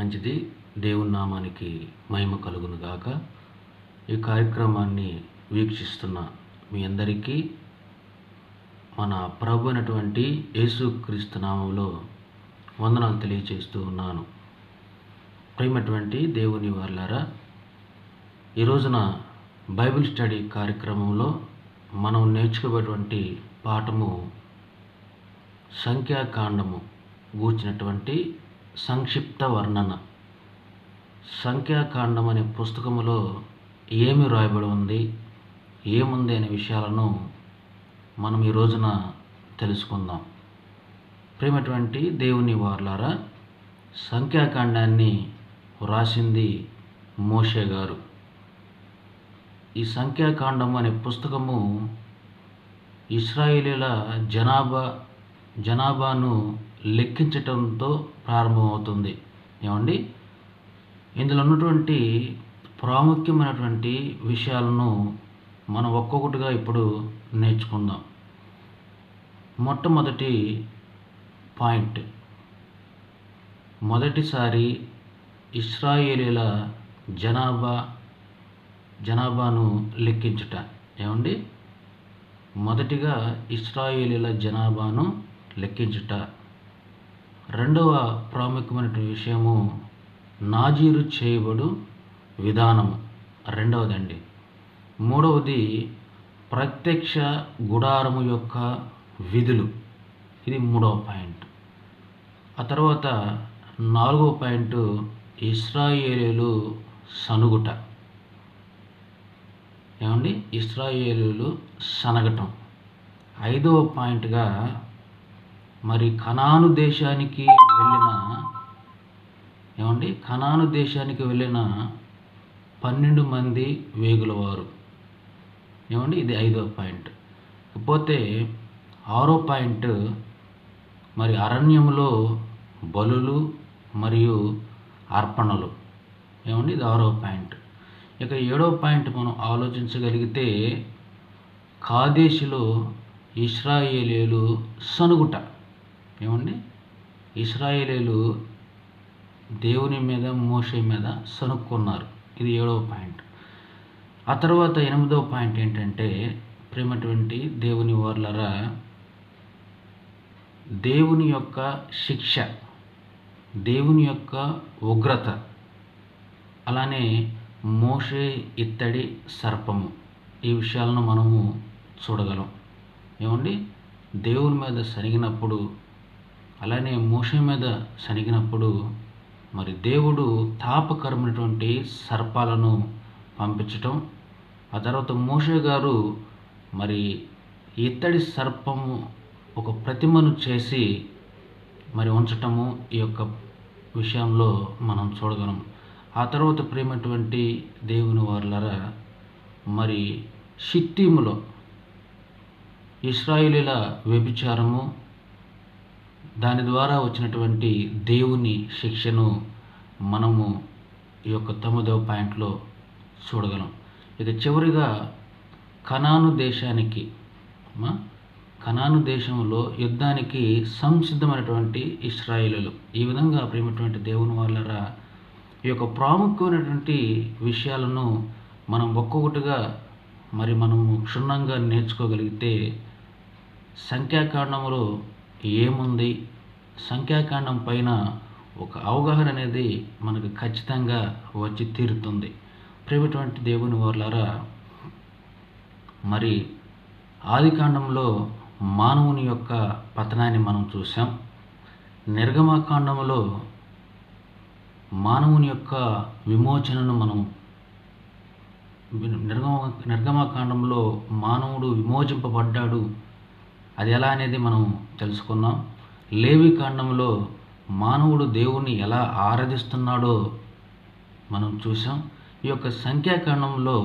మంచిది. దేవుని నామానికి మహిమ కలుగును గాక. ఈ కార్యక్రమాన్ని వీక్షిస్తున్న మీ అందరికీ మన ప్రభు అయినటువంటి యేసుక్రీస్తు నామంలో వందనాలు తెలియజేస్తూ ఉన్నాను. ప్రేమటువంటి దేవుని వాళ్ళారా ఈ రోజున బైబిల్ స్టడీ కార్యక్రమంలో మనం నేర్చుకోబోయేటువంటి పాఠము సంఖ్యాకాండము గూర్చినటువంటి సంక్షిప్త వర్ణన. సంఖ్యాకాండం అనే పుస్తకములో ఏమి రాయబడి ఉంది ఏముంది అనే విషయాలను మనం ఈ రోజున తెలుసుకుందాం. ప్రేమటువంటి దేవుని వార్లారా సంఖ్యాకాండాన్ని వ్రాసింది మోషే గారు. ఈ సంఖ్యాకాండం అనే పుస్తకము ఇస్రాయిలీల జనాభా జనాభాను లెక్కించటంతో ప్రారంభమవుతుంది. ఏమండి? ఇందులో ఉన్నటువంటి ప్రాముఖ్యమైనటువంటి విషయాలను మనం ఒక్కొక్కటిగా ఇప్పుడు నేర్చుకుందాం. మొట్టమొదటి పాయింట్. మొదటిసారి ఇస్రాయేలీల జనాభా జనాభాను లెక్కించుట. ఏమండి? మొదటిగా ఇస్రాయేలీల జనాభాను లెక్కించుట. రెండవ ప్రాముఖ్యమైన విషయము నాజీరు చేయబడు విధానము. రెండవదండి. మూడవది ప్రత్యక్ష గుడారము యొక్క విధులు. ఇది మూడవ పాయింట్. ఆ తర్వాత నాలుగవ పాయింట్ ఇస్రాయేలీలు సనుగుట. ఏమండి? ఇస్రాయేలీలు సనగటం. ఐదవ పాయింట్గా మరి కనాను దేశానికి వెళ్ళిన ఏమండి? కనాను దేశానికి వెళ్ళిన పన్నెండు మంది వేగులవారు. ఏమండి? ఇది ఐదో పాయింట్. పోతే ఆరో పాయింట్ మరి అరణ్యంలో బలులు మరియు అర్పణలు. ఏమండి? ఇది ఆరో పాయింట్. ఇక ఏడో పాయింట్ మనం ఆలోచించగలిగితే కాదేశిలో ఇస్రాయేలీలు సనుగుట. ఏమండి? ఇస్రాయేలీలు దేవుని మీద మోసే మీద సనుక్కున్నారు ఇది ఏడవ పాయింట్. ఆ తర్వాత ఎనిమిదవ పాయింట్ ఏంటంటే ప్రేమటువంటి దేవుని వర్లరా దేవుని యొక్క శిక్ష దేవుని యొక్క ఉగ్రత అలానే మోషే ఇత్తడి సర్పము. ఈ విషయాలను మనము చూడగలం. ఏమండి? దేవుని మీద సరిగినప్పుడు అలానే మోష మీద సనిగినప్పుడు మరి దేవుడు తాపకరమైనటువంటి సర్పాలను పంపించటం ఆ తర్వాత మోషే గారు మరి ఇత్తడి సర్పము ఒక ప్రతిమను చేసి మరి ఉంచటము ఈ యొక్క విషయంలో మనం చూడగలం. ఆ తర్వాత ప్రేమటువంటి దేవుని వారులరా మరి షిత్తీములో ఇస్రాయిలీల వ్యభిచారము దాని ద్వారా వచ్చినటువంటి దేవుని శిక్షను మనము ఈ యొక్క తొమ్మిదవ పాయింట్లో చూడగలం. ఇక చివరిగా కనాను దేశానికి మా కనాను దేశంలో యుద్ధానికి సంసిద్ధమైనటువంటి ఇస్రాయిలు ఈ విధంగా ప్రేమటువంటి దేవుని వాళ్ళరా ఈ యొక్క ప్రాముఖ్యమైనటువంటి విషయాలను మనం ఒక్కొక్కటిగా మరి మనము క్షుణ్ణంగా నేర్చుకోగలిగితే సంఖ్యాకాండంలో ఏముంది? సంఖ్యాకాండం పైన ఒక అవగాహన అనేది మనకు ఖచ్చితంగా వచ్చి తీరుతుంది. ప్రేమటువంటి దేవుని వర్లారా మరి ఆదికాండంలో మానవుని యొక్క పతనాన్ని మనం చూసాం నిర్గమకాండంలో మానవుని యొక్క విమోచనను మనం నిర్గమ నిర్గమకాండంలో మానవుడు విమోచింపబడ్డాడు. అది ఎలా అనేది మనం తెలుసుకున్నాం లేవి కాండంలో మానవుడు దేవుణ్ణి ఎలా ఆరాధిస్తున్నాడో మనం చూసాం ఈ యొక్క సంఖ్యాకాండంలో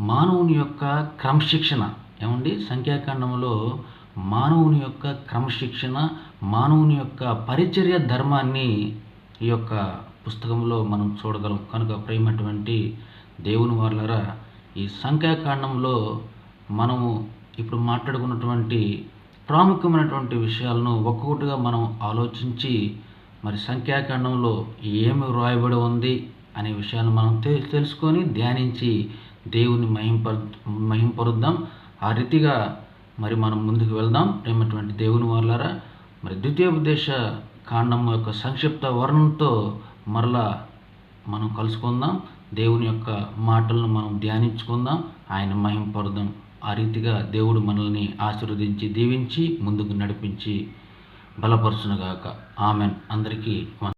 మానవుని యొక్క క్రమశిక్షణ ఏమండి? సంఖ్యాకాండంలో మానవుని యొక్క క్రమశిక్షణ మానవుని యొక్క పరిచర్య ధర్మాన్ని ఈ యొక్క పుస్తకంలో మనం చూడగలం. కనుక ప్రేమటువంటి దేవుని వాళ్ళరా ఈ సంఖ్యాకాండంలో మనము ఇప్పుడు మాట్లాడుకున్నటువంటి ప్రాముఖ్యమైనటువంటి విషయాలను ఒక్కొక్కటిగా మనం ఆలోచించి మరి సంఖ్యాకాండంలో ఏమి వ్రాయబడి ఉంది అనే విషయాన్ని మనం తెలుసుకొని ధ్యానించి దేవుని మహింప మహింపరుద్దాం. ఆ రీతిగా మరి మనం ముందుకు వెళ్దాం. ప్రేమటువంటి దేవుని వాళ్ళారా మరి ద్వితీయోపదేశ కాండం యొక్క సంక్షిప్త వర్ణంతో మరలా మనం కలుసుకుందాం. దేవుని యొక్క మాటలను మనం ధ్యానించుకుందాం. ఆయన మహింపరుదాం ఆ రీతిగా దేవుడు మనల్ని ఆశీర్వదించి దీవించి ముందుకు నడిపించి బలపరుచునుగాక. ఆమెన్. అందరికీ